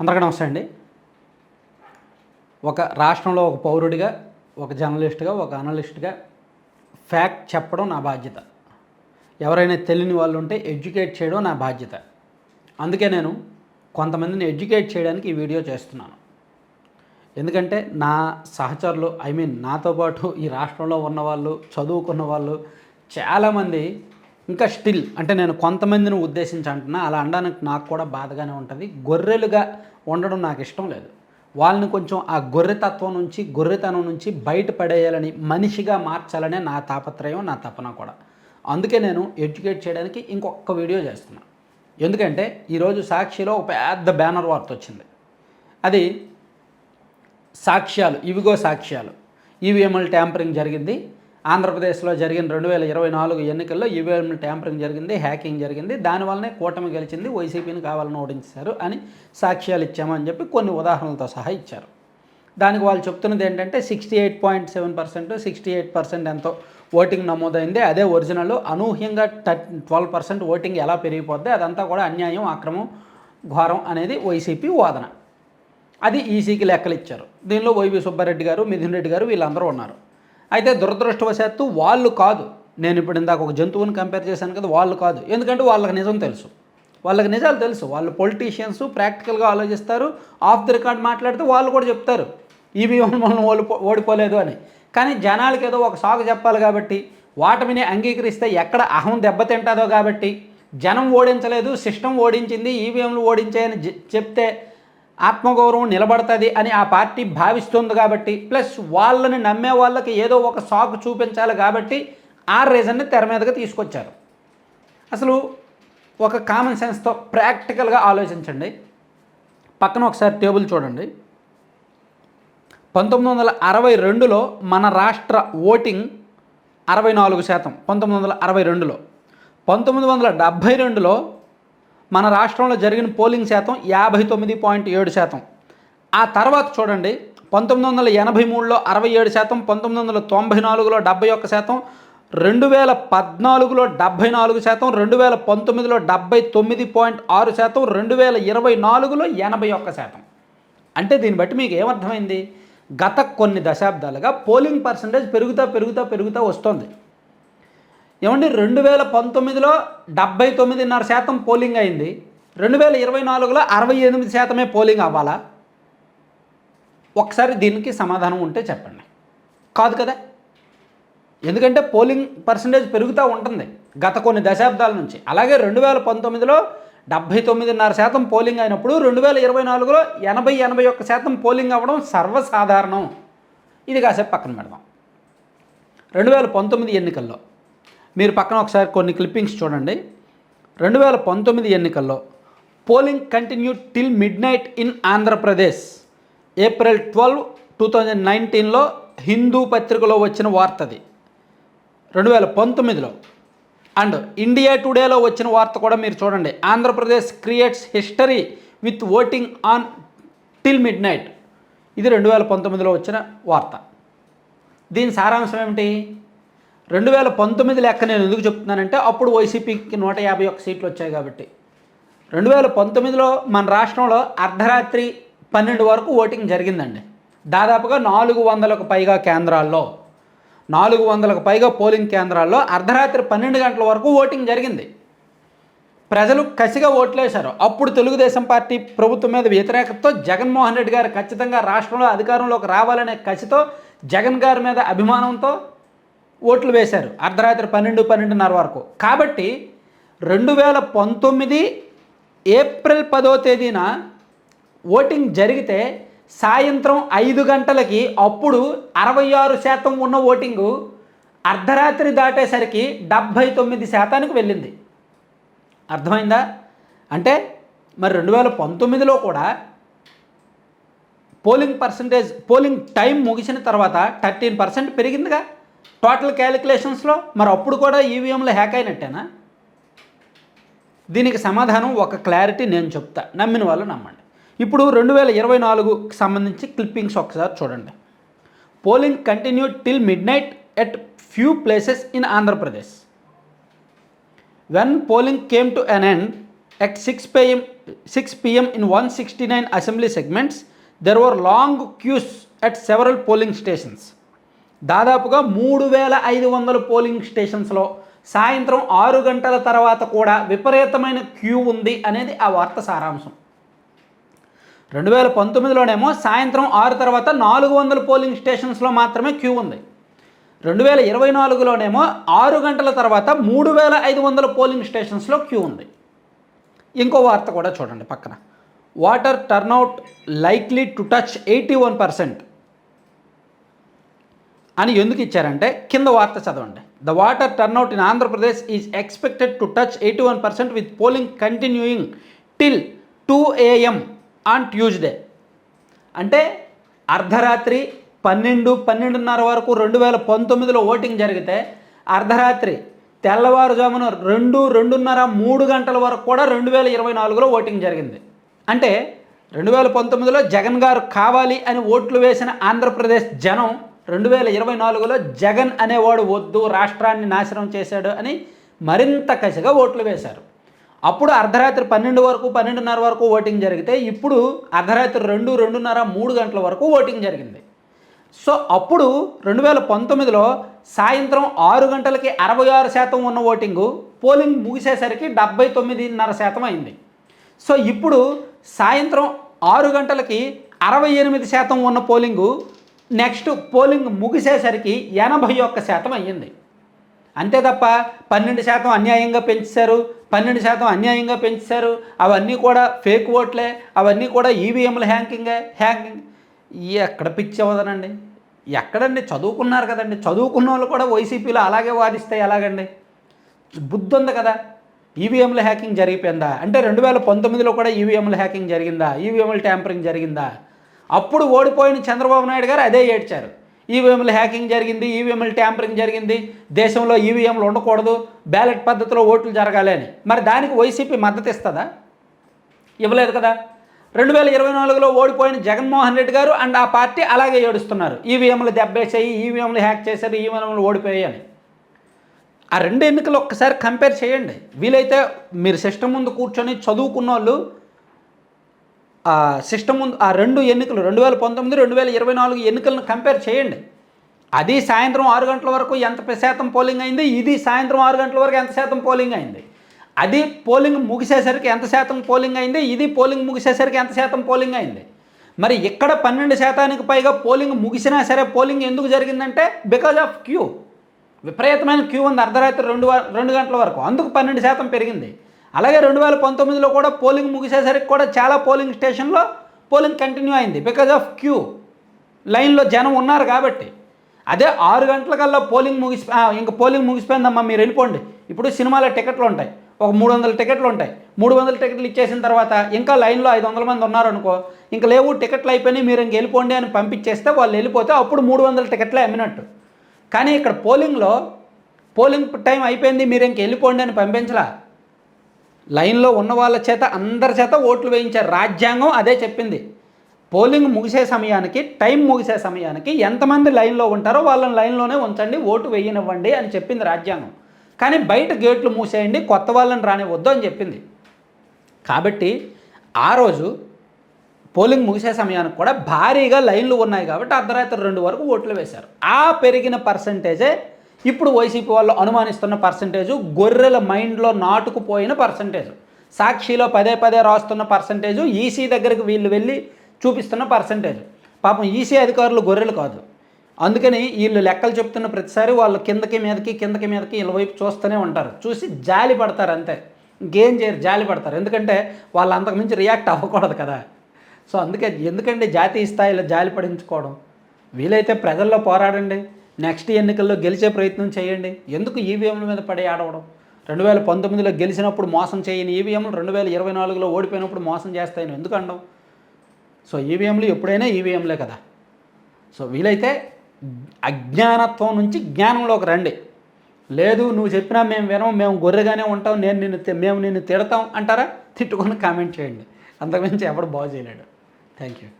అందరికీ నమస్తే అండి. ఒక రాష్ట్రంలో ఒక పౌరుడిగా ఒక జర్నలిస్ట్గా ఒక అనలిస్ట్గా ఫ్యాక్ట్ చెప్పడం నా బాధ్యత. ఎవరైనా తెలియని వాళ్ళు ఉంటే ఎడ్యుకేట్ చేయడం నా బాధ్యత. అందుకే నేను కొంతమందిని ఎడ్యుకేట్ చేయడానికి ఈ వీడియో చేస్తున్నాను. ఎందుకంటే నా సహచరులు ఐ మీన్ నాతో పాటు ఈ రాష్ట్రంలో ఉన్న వాళ్ళు చదువుకున్న వాళ్ళు చాలామంది ఇంకా స్టిల్ అంటే నేను కొంతమందిని ఉద్దేశించి అంటున్నా అలా అనడానికి నాకు కూడా బాధగానే ఉంటుంది. గొర్రెలుగా ఉండడం నాకు ఇష్టం లేదు. వాళ్ళని కొంచెం ఆ గొర్రెతత్వం నుంచి గొర్రెతనం నుంచి బయటపడేయాలని మనిషిగా మార్చాలనే నా తాపత్రయం నా తపన కూడా. అందుకే నేను ఎడ్యుకేట్ చేయడానికి ఇంకొక వీడియో చేస్తున్నాను ఎందుకంటే ఈరోజు సాక్షిలో ఒక పెద్ద బ్యానర్ వార్త వచ్చింది. అది సాక్ష్యాలు ఇవిగో సాక్ష్యాలు. ఈవీఎంఎల్ ట్యాంపరింగ్ జరిగింది. ఆంధ్రప్రదేశ్లో జరిగిన రెండు వేల ఇరవై నాలుగు ఎన్నికల్లో ఈవీఎం ట్యాంపరింగ్ జరిగింది హ్యాకింగ్ జరిగింది. దానివల్లనే కూటమి గెలిచింది వైసీపీని కావాలని ఓడించారు అని సాక్ష్యాలు ఇచ్చామని చెప్పి కొన్ని ఉదాహరణలతో సహా ఇచ్చారు. దానికి వాళ్ళు చెప్తున్నది ఏంటంటే sixty eight point seven percent sixty eight percent ఎంతో ఓటింగ్ నమోదైంది. అదే ఒరిజినల్ అనూహ్యంగా టర్ ట్వెల్వ్ పర్సెంట్ ఓటింగ్ ఎలా పెరిగిపోద్ది అదంతా కూడా అన్యాయం అక్రమం ఘోరం అనేది వైసీపీ వాదన. అది ఈసీకి లెక్కలు ఇచ్చారు దీనిలో వైవి సుబ్బారెడ్డి గారు మిథున్ రెడ్డి గారు వీళ్ళందరూ ఉన్నారు. అయితే దురదృష్టవశాత్తు వాళ్ళు కాదు. నేను ఇప్పుడు ఇందాక ఒక జంతువుని కంపేర్ చేశాను కదా వాళ్ళు కాదు. ఎందుకంటే వాళ్ళకి నిజం తెలుసు. వాళ్ళకి నిజాలు తెలుసు. వాళ్ళు పొలిటీషియన్స్ ప్రాక్టికల్గా ఆలోచిస్తారు. ఆఫ్ ది రికార్డ్ మాట్లాడితే వాళ్ళు కూడా చెప్తారు. ఈవీఎం మనం ఓడిపో ఓడిపోలేదు అని. కానీ జనాలకి ఏదో ఒక సాగు చెప్పాలి కాబట్టి వాటమిని అంగీకరిస్తే ఎక్కడ అహం దెబ్బతింటుందో కాబట్టి జనం ఓడించలేదు సిస్టమ్ ఓడించింది ఈవీఎంలు ఓడించాయని చెప్తే ఆత్మగౌరవం నిలబడుతుంది అని ఆ పార్టీ భావిస్తుంది కాబట్టి ప్లస్ వాళ్ళని నమ్మే వాళ్ళకి ఏదో ఒక సాకు చూపించాలి కాబట్టి ఆ రీజన్ని తెర మీదకి తీసుకొచ్చారు. అసలు ఒక కామన్ సెన్స్తో ప్రాక్టికల్గా ఆలోచించండి. పక్కన ఒకసారి టేబుల్ చూడండి. పంతొమ్మిది వందల అరవై రెండులో మన రాష్ట్ర ఓటింగ్ అరవై నాలుగు శాతం పంతొమ్మిది వందల అరవై రెండులో. పంతొమ్మిది వందల డెబ్భై రెండులో మన రాష్ట్రంలో జరిగిన పోలింగ్ శాతం యాభై తొమ్మిది పాయింట్ ఏడు శాతం. ఆ తర్వాత చూడండి పంతొమ్మిది వందల ఎనభై మూడులో అరవై ఏడు శాతం పంతొమ్మిది వందల తొంభై నాలుగులో డెబ్బై ఒక్క శాతం రెండు వేల పద్నాలుగులో డెబ్బై నాలుగు శాతం రెండు వేల పంతొమ్మిదిలో డెబ్బై తొమ్మిది పాయింట్ ఆరు శాతం రెండు వేల ఇరవై నాలుగులో ఎనభై ఒక్క శాతం. అంటే దీన్ని బట్టి మీకు ఏమర్థమైంది? గత కొన్ని దశాబ్దాలుగా పోలింగ్ పర్సంటేజ్ పెరుగుతా పెరుగుతా పెరుగుతూ వస్తుంది. ఏమండి రెండు వేల పంతొమ్మిదిలో డెబ్బై తొమ్మిదిన్నర శాతం పోలింగ్ అయింది. రెండు వేల ఇరవై నాలుగులో అరవై ఎనిమిది శాతమే పోలింగ్ అవ్వాలా? ఒకసారి దీనికి సమాధానం ఉంటే చెప్పండి. కాదు కదా? ఎందుకంటే పోలింగ్ పర్సంటేజ్ పెరుగుతూ ఉంటుంది గత కొన్ని దశాబ్దాల నుంచి. అలాగే రెండు వేల పంతొమ్మిదిలో డెబ్భై తొమ్మిదిన్నర శాతం పోలింగ్ అయినప్పుడు రెండు వేల ఇరవై నాలుగులో ఎనభై ఎనభై ఒక్క శాతం పోలింగ్ అవ్వడం సర్వసాధారణం. ఇది కాసేపు పక్కన పెడదాం. రెండు వేల పంతొమ్మిది ఎన్నికల్లో మీరు పక్కన ఒకసారి కొన్ని క్లిప్పింగ్స్ చూడండి. రెండు వేల పంతొమ్మిది ఎన్నికల్లో polling continue till midnight in Andhra Pradesh April twelve two thousand నైన్టీన్లో హిందూ పత్రికలో వచ్చిన వార్తది రెండు వేల పంతొమ్మిదిలో అండ్ ఇండియా టుడేలో వచ్చిన వార్త కూడా మీరు చూడండి. Andhra Pradesh creates history with voting on till midnight ఇది రెండు వేల పంతొమ్మిదిలో వచ్చిన వార్త. దీని సారాంశం ఏమిటి? రెండు వేల పంతొమ్మిది లెక్క నేను ఎందుకు చెప్తున్నానంటే అప్పుడు వైసీపీకి నూట యాభై ఒక్క సీట్లు వచ్చాయి కాబట్టి. రెండు వేల పంతొమ్మిదిలో మన రాష్ట్రంలో అర్ధరాత్రి పన్నెండు వరకు ఓటింగ్ జరిగిందండి. దాదాపుగా నాలుగు వందలకు పైగా కేంద్రాల్లో నాలుగు వందలకు పైగా పోలింగ్ కేంద్రాల్లో అర్ధరాత్రి పన్నెండు గంటల వరకు ఓటింగ్ జరిగింది. ప్రజలు కసిగా ఓట్లేశారు. అప్పుడు తెలుగుదేశం పార్టీ ప్రభుత్వం మీద వ్యతిరేకతతో జగన్మోహన్ రెడ్డి గారు ఖచ్చితంగా రాష్ట్రంలో అధికారంలోకి రావాలనే కసితో జగన్ గారి మీద అభిమానంతో ఓట్లు వేశారు. అర్ధరాత్రి పన్నెండు పన్నెండున్నర వరకు. కాబట్టి రెండు వేల పంతొమ్మిది ఏప్రిల్ పదో తేదీన ఓటింగ్ జరిగితే సాయంత్రం ఐదు గంటలకి అప్పుడు అరవై ఆరు శాతం ఉన్న ఓటింగు అర్ధరాత్రి దాటేసరికి డెబ్భై తొమ్మిది శాతానికి వెళ్ళింది. అర్థమైందా? అంటే మరి రెండు వేల పంతొమ్మిదిలో కూడా పోలింగ్ పర్సంటేజ్ పోలింగ్ టైం ముగిసిన తర్వాత థర్టీన్ పర్సెంట్ పెరిగిందిగా. టోటల్ క్యాలిక్యులేషన్స్లో మరి అప్పుడు కూడా ఈవీఎంలు హ్యాక్ అయినట్టేనా? దీనికి సమాధానం ఒక క్లారిటీ నేను చెప్తా. నమ్మిన వాళ్ళు నమ్మండి. ఇప్పుడు రెండు వేల ఇరవై నాలుగుకి సంబంధించి క్లిప్పింగ్స్ ఒకసారి చూడండి. Polling continue till midnight at few places in Andhra Pradesh when polling came to an end at six PM six PM in one sixty nine assembly segments there were long queues at several polling stations దాదాపుగా మూడు వేల ఐదు వందల polling స్టేషన్స్లో సాయంత్రం ఆరు గంటల తర్వాత కూడా విపరీతమైన క్యూ ఉంది అనేది ఆ వార్త సారాంశం. రెండు వేల పంతొమ్మిదిలోనేమో సాయంత్రం ఆరు తర్వాత నాలుగు వందల పోలింగ్ స్టేషన్స్లో మాత్రమే క్యూ ఉంది. రెండు వేల ఇరవై నాలుగులోనేమో ఆరు గంటల తర్వాత మూడు వేల ఐదు వందల పోలింగ్ స్టేషన్స్లో క్యూ ఉంది. ఇంకో వార్త కూడా చూడండి పక్కన. Voter turnout likely to touch eighty one percent. అని ఎందుకు ఇచ్చారంటే కింద వార్త చదవండి. The voter turnout in Andhra Pradesh is expected to touch eighty one percent with polling continuing till two AM on Tuesday అంటే అర్ధరాత్రి పన్నెండు పన్నెండున్నర వరకు రెండు వేల పంతొమ్మిదిలో ఓటింగ్ జరిగితే అర్ధరాత్రి తెల్లవారుజామున రెండు రెండున్నర మూడు గంటల వరకు కూడా రెండు వేల ఇరవై నాలుగులో ఓటింగ్ జరిగింది. అంటే రెండు వేల పంతొమ్మిదిలో జగన్ గారు కావాలి అని ఓట్లు వేసిన ఆంధ్రప్రదేశ్ జనం రెండు వేల ఇరవై నాలుగులో జగన్ అనేవాడు వద్దు రాష్ట్రాన్ని నాశనం చేశాడు అని మరింత కసిగా ఓట్లు వేశారు. అప్పుడు అర్ధరాత్రి పన్నెండు వరకు పన్నెండున్నర వరకు ఓటింగ్ జరిగితే ఇప్పుడు అర్ధరాత్రి రెండు రెండున్నర మూడు గంటల వరకు ఓటింగ్ జరిగింది. సో అప్పుడు రెండు వేల పంతొమ్మిదిలో సాయంత్రం ఆరు గంటలకి అరవై ఆరు శాతం ఉన్న ఓటింగు పోలింగ్ ముగిసేసరికి డెబ్బై తొమ్మిదిన్నర శాతం అయింది. సో ఇప్పుడు సాయంత్రం ఆరు గంటలకి అరవై ఎనిమిది శాతం ఉన్న పోలింగు నెక్స్ట్ పోలింగ్ ముగిసేసరికి ఎనభై ఒక్క శాతం అయ్యింది. అంతే తప్ప పన్నెండు శాతం అన్యాయంగా పెంచారు పన్నెండు శాతం అన్యాయంగా పెంచారు అవన్నీ కూడా ఫేక్ ఓట్లే అవన్నీ కూడా ఈవీఎంల హ్యాంకింగే హ్యాంకింగ్. ఎక్కడ పిచ్చి అవ్వదనండి ఎక్కడండి? చదువుకున్నారు కదండి. చదువుకున్న వాళ్ళు కూడా వైసీపీలో అలాగే వాదిస్తే ఎలాగండి? బుద్ధి ఉంది కదా. ఈవీఎంల హ్యాకింగ్ జరిగిపోయిందా? అంటే రెండు వేల పంతొమ్మిదిలో కూడా ఈవీఎంల హ్యాకింగ్ జరిగిందా? ఈవీఎంల ట్యాంపరింగ్ జరిగిందా? అప్పుడు ఓడిపోయిన చంద్రబాబు నాయుడు గారు అదే ఏడ్చారు. ఈవీఎంల హ్యాకింగ్ జరిగింది ఈవీఎంల ట్యాంపరింగ్ జరిగింది. దేశంలో ఈవీఎంలు ఉండకూడదు బ్యాలెట్ పద్ధతిలో ఓట్లు జరగాలి అని. మరి దానికి వైసీపీ మద్దతు ఇస్తుందా? ఇవ్వలేదు కదా. రెండు వేల ఇరవై నాలుగులో ఓడిపోయిన జగన్మోహన్ రెడ్డి గారు అండ్ ఆ పార్టీ అలాగే ఏడుస్తున్నారు. ఈవీఎంలు దెబ్బేసాయి ఈవీఎంలు హ్యాక్ చేశారు ఈవీఎంలు ఓడిపోయాయి అని. ఆ రెండు ఎన్నికలు ఒక్కసారి కంపేర్ చేయండి. వీలైతే మీరు సిస్టమ్ ముందు కూర్చొని చదువుకున్న వాళ్ళు సిస్టమ్ ముందు ఆ రెండు ఎన్నికలు రెండు వేల పంతొమ్మిది రెండు వేల ఇరవై నాలుగు ఎన్నికలను కంపేర్ చేయండి. అది సాయంత్రం ఆరు గంటల వరకు ఎంత శాతం పోలింగ్ అయింది? ఇది సాయంత్రం ఆరు గంటల వరకు ఎంత శాతం పోలింగ్ అయింది? అది పోలింగ్ ముగిసేసరికి ఎంత శాతం పోలింగ్ అయింది? ఇది పోలింగ్ ముగిసేసరికి ఎంత శాతం పోలింగ్ అయింది? మరి ఇక్కడ పన్నెండు శాతానికి పైగా పోలింగ్ ముగిసినా సరే పోలింగ్ ఎందుకు జరిగిందంటే బికాజ్ ఆఫ్ క్యూ విపరీతమైన క్యూ ఉంది అర్ధరాత్రి రెండు రెండు గంటల వరకు. అందుకు పన్నెండు శాతం పెరిగింది. అలాగే రెండు వేల పంతొమ్మిదిలో కూడా పోలింగ్ ముగిసేసరికి కూడా చాలా పోలింగ్ స్టేషన్లో పోలింగ్ కంటిన్యూ అయింది. బికాజ్ ఆఫ్ క్యూ లైన్లో జనం ఉన్నారు కాబట్టి. అదే ఆరు గంటలకల్లా పోలింగ్ ముగిసి ఇంకా ఇంక పోలింగ్ ముగిసిపోయిందమ్మా మీరు వెళ్ళిపోండి. ఇప్పుడు సినిమాలో టికెట్లు ఉంటాయి. ఒక మూడు వందల టికెట్లు ఉంటాయి. మూడు వందల టికెట్లు ఇచ్చేసిన తర్వాత ఇంకా లైన్లో ఐదు వందల మంది ఉన్నారనుకో ఇంకా లేవు టికెట్లు అయిపోయినాయి మీరు ఇంక వెళ్ళిపోండి అని పంపించేస్తే వాళ్ళు వెళ్ళిపోతే అప్పుడు మూడు వందల టికెట్లే అమ్మినట్టు. కానీ ఇక్కడ పోలింగ్లో పోలింగ్ టైం అయిపోయింది మీరు ఇంక వెళ్ళిపోండి అని పంపించలా. లైన్లో ఉన్న వాళ్ళ చేత అందరి చేత ఓట్లు వేయించారు రాజ్యాంగం అదే చెప్పింది. పోలింగ్ ముగిసే సమయానికి టైం ముగిసే సమయానికి ఎంతమంది లైన్లో ఉంటారో వాళ్ళని లైన్లోనే ఉంచండి ఓటు వేయనివ్వండి అని చెప్పింది రాజ్యాంగం. కానీ బయట గేట్లు మూసేయండి కొత్త వాళ్ళని రానివ్వద్దు అని చెప్పింది. కాబట్టి ఆ రోజు పోలింగ్ ముగిసే సమయానికి కూడా భారీగా లైన్లు ఉన్నాయి కాబట్టి అర్ధరాత్రి రెండు వరకు ఓట్లు వేశారు. ఆ పెరిగిన పర్సంటేజే ఇప్పుడు వైసీపీ వాళ్ళు అనుమానిస్తున్న పర్సంటేజు గొర్రెల మైండ్లో నాటుకుపోయిన పర్సంటేజ్ సాక్షిలో పదే పదే రాస్తున్న పర్సంటేజు ఈసీ దగ్గరికి వీళ్ళు వెళ్ళి చూపిస్తున్న పర్సంటేజ్ పాపం ఈసీ అధికారులు గొర్రెలు కాదు. అందుకని వీళ్ళు లెక్కలు చెప్తున్న ప్రతిసారి వాళ్ళు కిందకి మీదకి కిందకి మీదకి వీళ్ళ వైపు చూస్తూనే ఉంటారు. చూసి జాలి పడతారు అంతే. ఇంకేం చేయరు జాలి పడతారు. ఎందుకంటే వాళ్ళు అంతకుమించి రియాక్ట్ అవ్వకూడదు కదా. సో అందుకే ఎందుకంటే జాతీయ స్థాయిలో జాలి పడించుకోవడం? వీలైతే ప్రజల్లో పోరాడండి. నెక్స్ట్ ఎన్నికల్లో గెలిచే ప్రయత్నం చేయండి. ఎందుకు ఈవీఎంల మీద పడి ఆడవడం? రెండు వేల పంతొమ్మిదిలో గెలిచినప్పుడు మోసం చేయని ఈవీఎంలు రెండు వేల ఇరవై నాలుగులో ఓడిపోయినప్పుడు మోసం చేస్తాయని ఎందుకు అనడం సో ఈవీఎంలు ఎప్పుడైనా ఈవీఎంలే కదా. సో వీలైతే అజ్ఞానత్వం నుంచి జ్ఞానంలోకి రండి. లేదు నువ్వు చెప్పినా మేము వినం మేము గొర్రెగానే ఉంటాం నేను నిన్ను తి- మేము నిన్ను తిడతాం అంటారా? తిట్టుకొని కామెంట్ చేయండి. అంతకుమించి ఎవడు బాగు చేయలేడు. Thank you